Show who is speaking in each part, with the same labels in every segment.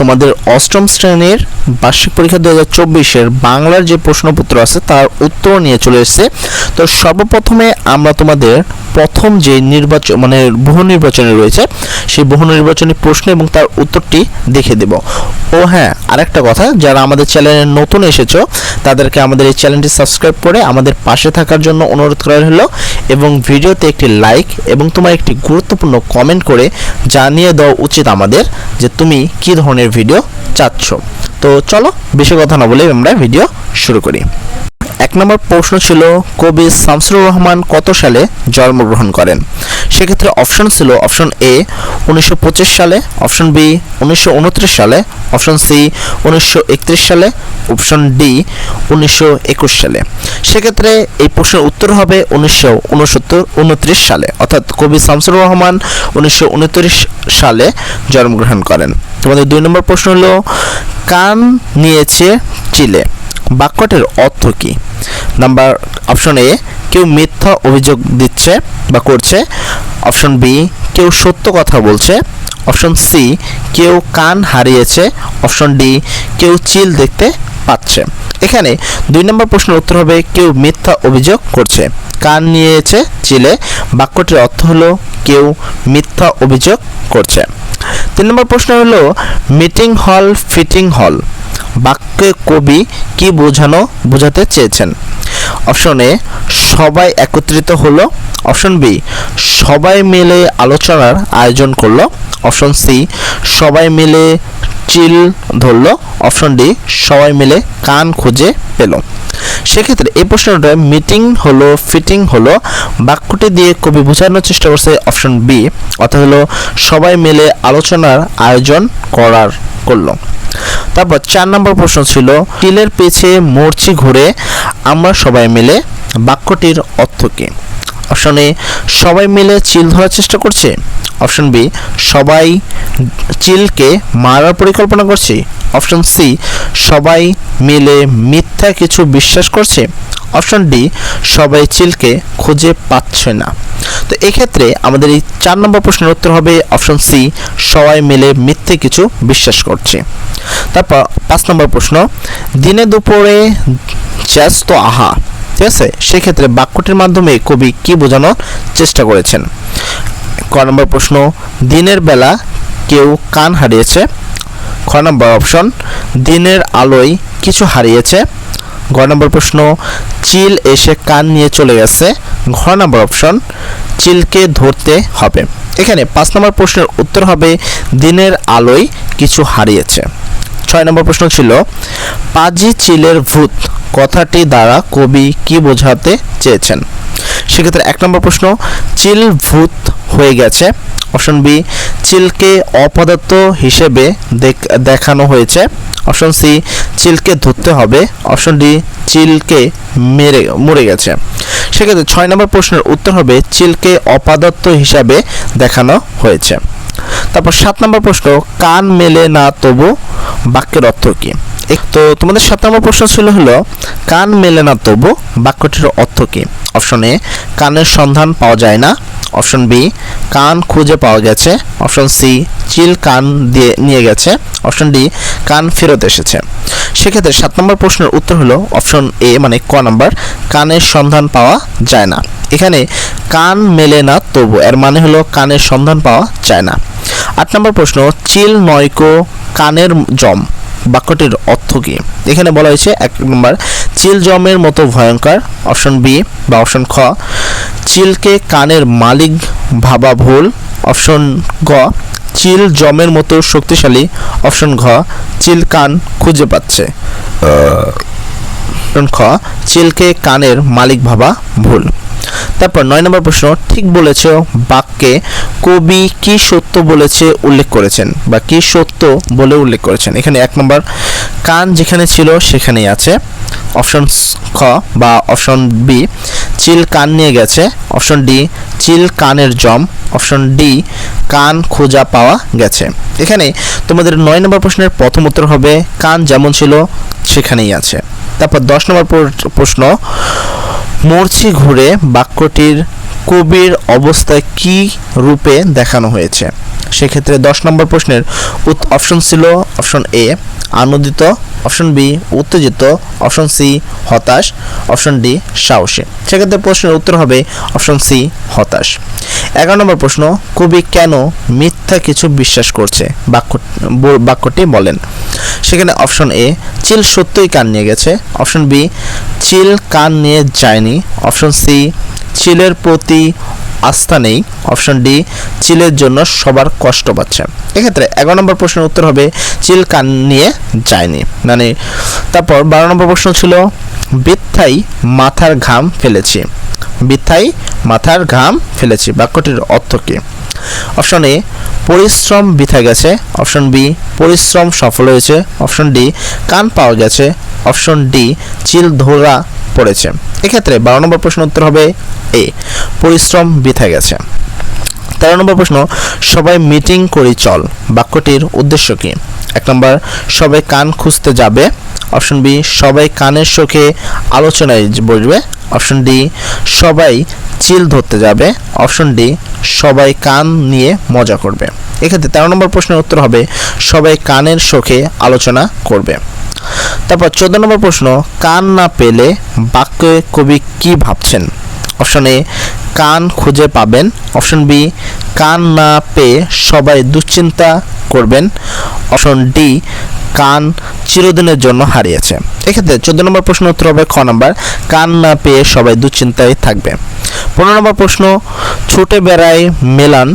Speaker 1: তোমাদের অষ্টম শ্রেণির বার্ষিক পরীক্ষা দু হাজার চব্বিশের বাংলার যে প্রশ্নপত্র আছে তার উত্তর নিয়ে চলে এসছে। তো সর্বপ্রথমে আমরা তোমাদের প্রথম যে নির্বাচন মানে বহু নির্বাচনে রয়েছে, সেই বহু নির্বাচনী প্রশ্ন এবং তার উত্তরটি দেখে দেব। ও হ্যাঁ আরেকটা কথা, যারা আমাদের চ্যানেলে নতুন এসেছ তাদেরকে আমাদের এই চ্যানেলটি সাবস্ক্রাইব করে আমাদের পাশে থাকার জন্য অনুরোধ করা হলো এবং ভিডিওতে একটি লাইক এবং তোমার একটি গুরুত্বপূর্ণ কমেন্ট করে জানিয়ে দেওয়া উচিত আমাদের যে তুমি কি ধরনের ভিডিও চাচ্ছ। তো চলো, বেশি কথা না বলে আমরা ভিডিও শুরু করি। এক নম্বর প্রশ্ন ছিল, কবি শামসুর রহমান কত সালে জন্মগ্রহণ করেন? সেক্ষেত্রে অপশন ছিল অপশন এ, উনিশশো পঁচিশ সালে, অপশন বি, উনিশশো সালে, অপশন সি, উনিশশো একত্রিশ সালে, অপশন ডি, উনিশশো একুশ সালে। সেক্ষেত্রে এই প্রশ্নের উত্তর হবে উনিশশো উনত্রিশ সালে, অর্থাৎ কবি শামসুর রহমান উনিশশো উনত্রিশ সালে জন্মগ্রহণ করেন। তোমাদের দুই নম্বর প্রশ্ন হলো, কান নিয়েছে চিলে। বাক্যটির অর্থ কী? নাম্বার অপশন এ কেউ মিথ্যা অভিযোগ দিচ্ছে বা করছে। অপশন বি কেউ সত্য কথা বলছে। অপশন সি কেউ কান হারিয়েছে। অপশন ডি কেউ চিল দেখতে পাচ্ছে। এখানে দুই নম্বর প্রশ্নের উত্তর হবে, কেউ মিথ্যা অভিযোগ করছে, কান নিয়েছে, চিলে। বাক্যটির অর্থ হলো, কেউ মিথ্যা অভিযোগ করছে। তিন নম্বর প্রশ্ন হলো মিটিং হল ফিটিং হল বাক্যে কবি কি বোঝানো বোঝাতে চেয়েছেন? অপশন এ, সবাই একত্রিত হলো। অপশন বি, সবাই মিলে আলোচনার আয়োজন করল। অপশন সি, সবাই মিলে চিল ধরলো। অপশন ডি, সবাই মিলে কান খুঁজে পেল। সেক্ষেত্রে এই প্রশ্নটা মিটিং হলো ফিটিং হলো। বাক্যটি দিয়ে কবি বোঝানোর চেষ্টা করছে অপশন বি অর্থাৎ হলো সবাই মিলে আলোচনার আয়োজন করার করল। তারপর চার নম্বর প্রশ্ন ছিল, টিলের পেছে মরচি ঘুরে, আমরা সবাই মিলে? বাক্যটির অর্থ কী? অপশন এ সবাই মিলে চিল ধরার চেষ্টা করছে। অপশন বি, সবাই চিলকে মারার পরিকল্পনা করছে। অপশন সি, সবাই মিলে মিথ্যা কিছু বিশ্বাস করছে। অপশন ডি, সবাই চিলকে খুঁজে পাচ্ছে না। তো এক্ষেত্রে আমাদের এই চার নম্বর প্রশ্নের উত্তর হবে অপশন সি, সবাই মিলে মিথ্যে কিছু বিশ্বাস করছে। তারপর পাঁচ নম্বর প্রশ্ন, দিনে দুপুরে ব্যস্ত আহা ঠিক আছে? সেক্ষেত্রে বাক্যটির মাধ্যমে কবি কি বোঝানোর চেষ্টা করেছেন? ক নম্বর প্রশ্ন, দিনের বেলা কেউ কান হারিয়েছে? খ নম্বর অপশন, দিনের আলোয় কিছু হারিয়েছে? ঘ নম্বর প্রশ্ন, চিল এসে কান নিয়ে চলে গেছে? ঘ নম্বর অপশন, চিলকে ধরতে হবে। এখানে পাঁচ নম্বর প্রশ্নের উত্তর হবে, দিনের আলোয় কিছু হারিয়েছে। ছয় নম্বর প্রশ্ন ছিল, পাজি চিলের ভূত কথাটি দ্বারা কবি কি বোঝাতে চেয়েছেন? সেক্ষেত্রে এক নম্বর প্রশ্ন, চিল ভূত হয়ে গেছে। অপশন বি, চিলকে অপদার্থ হিসেবে দেখ- দেখানো হয়েছে। অপশন সি, চিলকে ধরতে হবে। অপশন ডি, চিলকে মেরে, মরে গেছে। সেক্ষেত্রে ছয় নম্বর প্রশ্নের উত্তর হবে, চিলকে অপদার্থ হিসাবে দেখানো হয়েছে। তারপর সাত নম্বর প্রশ্ন, কান মেলে না তবু বাক্যের অর্থ কী? তো তোমাদের সাত নম্বর প্রশ্ন ছিল হলো, কান মেলে না তবু বাক্যটির অর্থ কী? অপশন এ, কানের সন্ধান পাওয়া যায় না। অপশন বি, কান খুঁজে পাওয়া গেছে। অপশন সি, চিল কান দিয়ে নিয়ে গেছে। অপশন ডি, কান ফেরত এসেছে। সেক্ষেত্রে সাত নম্বর প্রশ্নের উত্তর হলো অপশন এ মানে ক নাম্বার, কানের সন্ধান পাওয়া যায় না। এখানে কান মেলে না তবু, এর মানে হলো কানের সন্ধান পাওয়া যায় না। আট নম্বর প্রশ্ন, চিল নয়কো কানের জম, বাক্যটির অর্থ কী? এখানে বলা হয়েছে এক নম্বর, চিল জমের মতো ভয়ঙ্কর, অপশন বি বা অপশন খ, চিলকে কানের মালিক ভাবা ভুল, অপশন গ, চিল জমের মতো শক্তিশালী, অপশন ঘ, চিল কান খুঁজে পাচ্ছে। খ, চিলকে কানের মালিক ভাবা ভুল। তারপর নয় নম্বর প্রশ্ন, ঠিক বলেছ, বাক্যে কবি কি সত্য বলেছে উল্লেখ করেছেন বা কি সত্য বলে উল্লেখ করেছেন? এখানে এক নম্বর, কান যেখানে ছিল সেখানেই আছে। অপশন খ বা অপশন বি, চিল কান নিয়ে গেছে। অপশন ডি, চিল কানের জম। অপশন ডি, কান খোঁজা পাওয়া গেছে। এখানে তোমাদের নয় নম্বর প্রশ্নের প্রথম উত্তর হবে, কান যেমন ছিল সেখানেই আছে। তারপর দশ নম্বর প্র- প্রশ্ন মরছি ঘুরে বাক্যটির কবির অবস্থা কি রূপে দেখানো হয়েছে? সেক্ষেত্রে দশ নম্বর প্রশ্নের অপশন ছিল অপশন এ আনন্দিত অপশন বি উত্তেজিত অপশন সি হতাশ অপশন ডি সাহসী। সেক্ষেত্রে প্রশ্নের উত্তর হবে অপশন সি হতাশ। এগারো নম্বর প্রশ্ন, কবি কেন মিথ্যা কিছু বিশ্বাস করছে? বাক্য বাক্যটি বলেন। সেখানে অপশন এ, চিল সত্যই কান নিয়ে গেছে। অপশন বি, চিল কান নিয়ে যায়নি। অপশন সি, চিলের প্রতি আস্থা নেই। অপশন ডি, চিলের জন্য সবার কষ্ট পাচ্ছে। এক্ষেত্রে এগারো নম্বর প্রশ্নের উত্তর হবে, চিল কান নিয়ে যায়নি। মানে তারপর বারো নম্বর প্রশ্ন ছিল বৃথাই মাথার ঘাম ফেলেছি। বৃথাই মাথার ঘাম ফেলেছি। বাক্যটির অর্থ কি? অপশন এ, পরিশ্রম বৃথা গেছে। অপশন বি, পরিশ্রম সফল হয়েছে। অপশন ডি, কান পাওয়া গেছে। অপশন ডি, চিল ধরা পড়েছে। এক্ষেত্রে বারো নম্বর প্রশ্ন উত্তর হবে এ, পরিশ্রম বৃথা গেছে। তেরো নম্বর প্রশ্ন, সবাই মিটিং করি, চল। বাক্যটির উদ্দেশ্য কি? এক নম্বর, সবাই কান খুঁজতে যাবে। অপশন বি, সবাই কানের শোকে আলোচনায় বসবে। অপশন ডি, সবাই চিল ধরতে যাবে। অপশন ডি, সবাই কান নিয়ে মজা করবে। এক্ষেত্রে তেরো নম্বর প্রশ্নের উত্তর হবে, সবাই কানের শোকে আলোচনা করবে। তারপর চোদ্দ নম্বর প্রশ্ন, কান না পেলে বাক্যে কবি কি ভাবছেন? অপশন এ কান খুঁজে পাবেন। অপশন বি, কান না পেয়ে সবাই দুশ্চিন্তা করবেন। অপশন ডি, কান চিরদিনের জন্য হারিয়েছে। এক্ষেত্রে চোদ্দ নম্বর প্রশ্ন উত্তর হবে খ নম্বর, কান না পেয়ে সবাই দুশ্চিন্তায় থাকবে। পনেরো নম্বর প্রশ্ন, ছুটে বেড়ায় মেলান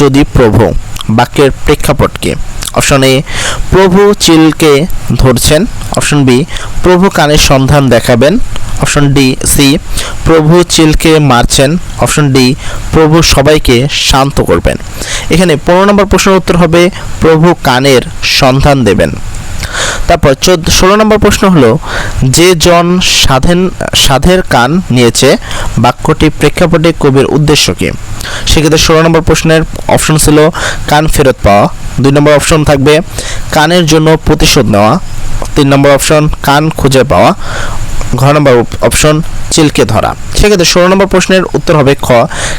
Speaker 1: যদি প্রভু, বাক্যের প্রেক্ষাপট কি? অপশন এ, প্রভু চিলকে ধরছেন। অপশন বি, প্রভু কানের সন্ধান দেখাবেন। অপশন ডি, সি, প্রভু চিলকে মারছেন। অপশন ডি, প্রভু সবাইকে শান্ত করবেন। এখানে পনেরো নম্বর প্রশ্নের উত্তর হবে, প্রভু কানের সন্ধান দেবেন। তারপর চোদ্দ, ষোলো নম্বর প্রশ্ন হলো, যে জন সাধেন, সাধের কান নিয়েছে, বাক্যটি প্রেক্ষাপটে কবির উদ্দেশ্য কি? সেক্ষেত্রে ষোলো নম্বর প্রশ্নের অপশন ছিল, কান ফেরত পাওয়া। দুই নম্বর অপশন থাকবে, কানের জন্য প্রতিশোধ নেওয়া। তিন নম্বর অপশন, কান খুঁজে পাওয়া। ঘ নম্বর অপশন চিলকে ধরা। সেক্ষেত্রে ষোলো নম্বর প্রশ্নের উত্তর হবে খ,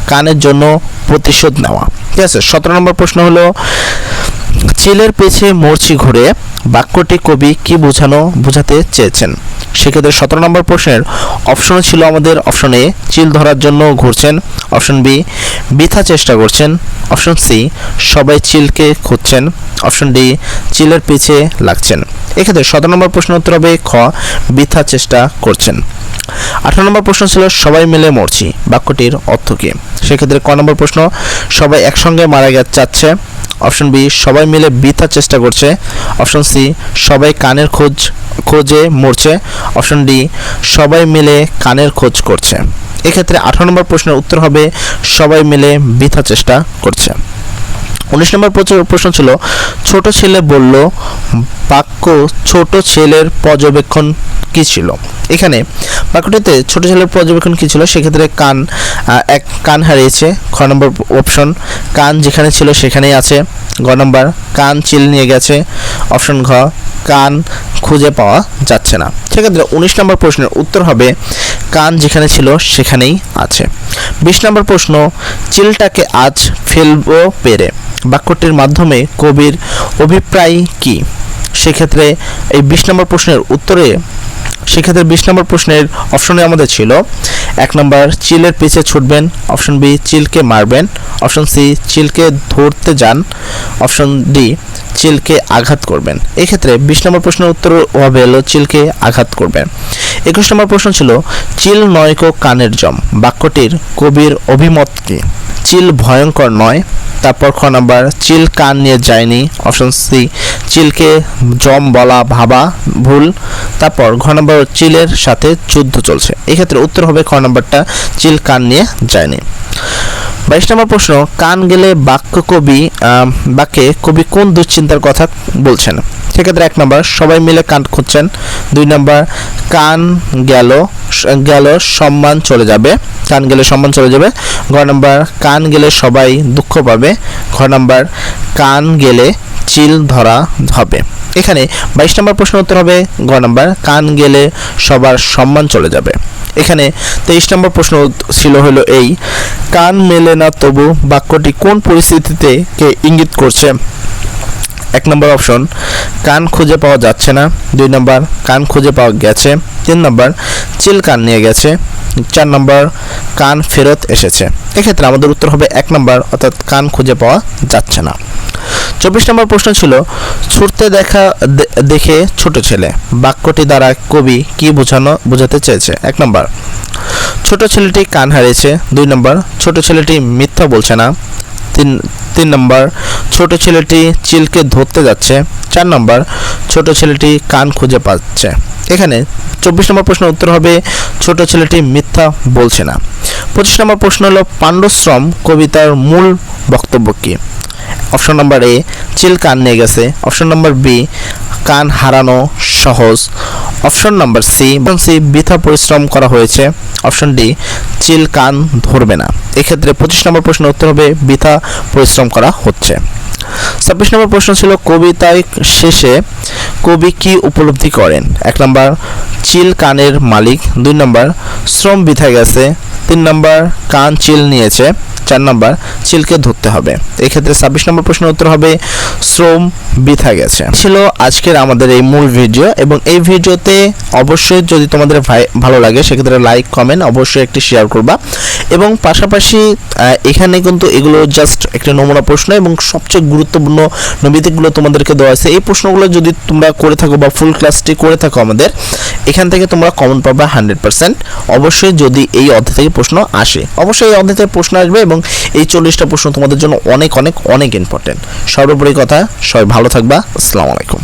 Speaker 1: কানের জন্য প্রতিশোধ নেওয়া। ঠিক আছে? সতেরো নম্বর প্রশ্ন হলো চিলের পেছে মরচি ঘুরে বাক্যটি কবি কি বোঝানো বোঝাতে চেয়েছেন? সেক্ষেত্রে সতেরো নম্বর প্রশ্নের অপশন ছিল আমাদের অপশন এ, চিল ধরার জন্য ঘুরছেন। অপশন বি, বৃথা চেষ্টা করছেন। অপশন সি, সবাই চিলকে খুঁজছেন। অপশন ডি, চিলের পিছে লাগছেন। এক্ষেত্রে সতেরো নম্বর প্রশ্ন উত্তর হবে খ, বৃথা চেষ্টা করছেন। আঠারো নম্বর প্রশ্ন ছিল সবাই মিলে মরছি। বাক্যটির অর্থ কী? সেক্ষেত্রে ক নম্বর প্রশ্ন, সবাই একসঙ্গে মারা গে যাচ্ছে অপশন বি, সবাই মিলে বৃথা চেষ্টা করছে। অপশন সি, সবাই কানের খোঁজ, খোঁজে মরছে। অপশন ডি, সবাই মিলে কানের খোঁজ করছে। এক্ষেত্রে আঠারো নম্বর প্রশ্নের উত্তর হবে, সবাই মিলে বৃথা চেষ্টা করছে। উনিশ নম্বর প্রশ্ন ছিল, ছোট ছেলে বলল, বাক্য ছোট ছেলের পর্যবেক্ষণ কি ছিল? এখানে বাক্যটিতে ছোট ছেলের পর্যবেক্ষণ কি ছিল? সেক্ষেত্রে কান এক কান হারিয়েছে, খ নম্বর অপশন কান যেখানে ছিল সেখানেই আছে, গ নম্বর, কান চিল নিয়ে গেছে অপশন ঘ, কান খুঁজে পাওয়া যাচ্ছে না। সেক্ষেত্রে উনিশ নম্বর প্রশ্নের উত্তর হবে, কান যেখানে ছিল সেখানেই আছে। বিশ নম্বর প্রশ্ন, চিলটাকে আজ ফেলব পেরে? বাক্যটির মাধ্যমে কবির অভিপ্রায় কি? সেক্ষেত্রে এই বিশ নম্বর প্রশ্নের উত্তরে, সেক্ষেত্রে বিশ নম্বর প্রশ্নের অপশনে আমাদের ছিল এক নম্বর, চিলের পিছে ছুটবেন। অপশন বি, চিলকে মারবেন। অপশন সি, চিলকে ধরতে যান। অপশন ডি, চিলকে আঘাত করবেন। এক্ষেত্রে বিশ নম্বর প্রশ্নের উত্তর হবে হলো চিলকে আঘাত করবেন। একুশ নম্বর প্রশ্ন ছিল, চিল নয়কো কানের জম? বাক্যটির কবির অভিমত কি? চিল ভয়ঙ্কর নয়। তারপর খ নাম্বার, চিল কান নিয়ে যায়নি। অপশন সি চিলকে জম বলা ভাবা ভুল, তারপর ঘ নম্বর চিলের সাথে যুদ্ধ চলছে। এক্ষেত্রে উত্তর হবে খ নাম্বারটা চিল কান নিয়ে যায়নি। বাইশ নম্বর প্রশ্ন, কান গেলে বাক্য কবি বাক্যে কবি কোন দুশ্চিন্তার কথা বলছেন? সেক্ষেত্রে এক নম্বর, সবাই মিলে কান খুঁজছেন। দুই নম্বর, কান গেল গেল, সম্মান চলে যাবে। কান গেলে সম্মান চলে যাবে। ঘ নম্বর, কান গেলে সবাই দুঃখ পাবে। ঘ নম্বর, কান গেলে চিল ধরা হবে। এখানে বাইশ নম্বর প্রশ্নের উত্তর হবে, গ নাম্বার, কান গেলে সবার সম্মান চলে যাবে। এখানে তেইশ নম্বর প্রশ্ন ছিল হলো এই, কান মেলে না তবু বাক্যটি কোন পরিস্থিতিতে কে ইঙ্গিত করছে? এক নম্বর অপশন, কান খুঁজে পাওয়া যাচ্ছে না। দুই নম্বর, কান খুঁজে পাওয়া গেছে। তিন নম্বর, চিল কান নিয়ে গেছে। চার নম্বর, কান ফেরত এসেছে। এক্ষেত্রে আমাদের উত্তর হবে এক নম্বর, অর্থাৎ কান খুঁজে পাওয়া যাচ্ছে না। চব্বিশ নম্বর প্রশ্ন ছিল, ছুটতে দেখা দেখে ছোট ছেলে, বাক্যটি দ্বারা কবি কি বোঝানো, বোঝাতে চেয়েছে? এক নম্বর, ছোট ছেলেটি কান হারিয়েছে। দুই নম্বর, ছোট ছেলেটি মিথ্যা বলছে না। তিন তিন নম্বর, ছোট ছেলেটি চিলকে ধরতে যাচ্ছে। চার নম্বর, ছোট ছেলেটি কান খুঁজে পাচ্ছে। এখানে চব্বিশ নম্বর প্রশ্নের উত্তর হবে, ছোট ছেলেটি মিথ্যা বলছে না। পঁচিশ নম্বর প্রশ্ন হলো, পাণ্ডশ্রম কবিতার মূল বক্তব্য কী? অপশন নাম্বার এ, চিল কান নিয়ে গেছে। অপশন নাম্বার বি, কান হারানো সহজ। অপশন নাম্বার সি সি বৃথা পরিশ্রম করা হয়েছে। অপশন ডি, চিল কান ধরবে না। এক্ষেত্রে পঁচিশ নম্বর প্রশ্নের উত্তর হবে, বৃথা পরিশ্রম করা হচ্ছে। ছাব্বিশ নম্বর প্রশ্ন ছিল, কবিতায় শেষে কবি কি উপলব্ধি করেন? এক নম্বর, চিল কানের মালিক। দুই নম্বর, শ্রম বৃথা গেছে। তিন নম্বর, কান চিল নিয়েছে। চার নম্বর, চিলকে ধরতে হবে। এক্ষেত্রে ছাব্বিশ নম্বর প্রশ্নের উত্তর হবে, শ্রম বৃথা গেছে। ছিল আজকের আমাদের এই মূল ভিডিও এবং এই ভিডিওতে অবশ্যই যদি তোমাদের ভালো লাগে, সেক্ষেত্রে লাইক কমেন্ট অবশ্যই একটি শেয়ার করবা। এবং পাশাপাশি এখানে কিন্তু এগুলো জাস্ট একটা নমুনা প্রশ্ন এবং সবচেয়ে গুরুত্বপূর্ণ নবীতিকগুলো তোমাদেরকে দেওয়া আছে। এই প্রশ্নগুলো যদি তোমরা করে থাকো বা ফুল ক্লাসটি করে থাকো আমাদের, এখান থেকে তোমরা কমন পাবে হান্ড্রেড পার্সেন্ট অবশ্যই যদি এই অধ্যায় থেকে প্রশ্ন আসে, অবশ্যই এই অধ্যায় থেকে প্রশ্ন আসবে এবং এই চল্লিশটা প্রশ্ন তোমাদের জন্য অনেক অনেক অনেক ইম্পর্টেন্ট সর্বোপরি কথা, সবাই ভালো থাকবা। আসসালামু আলাইকুম।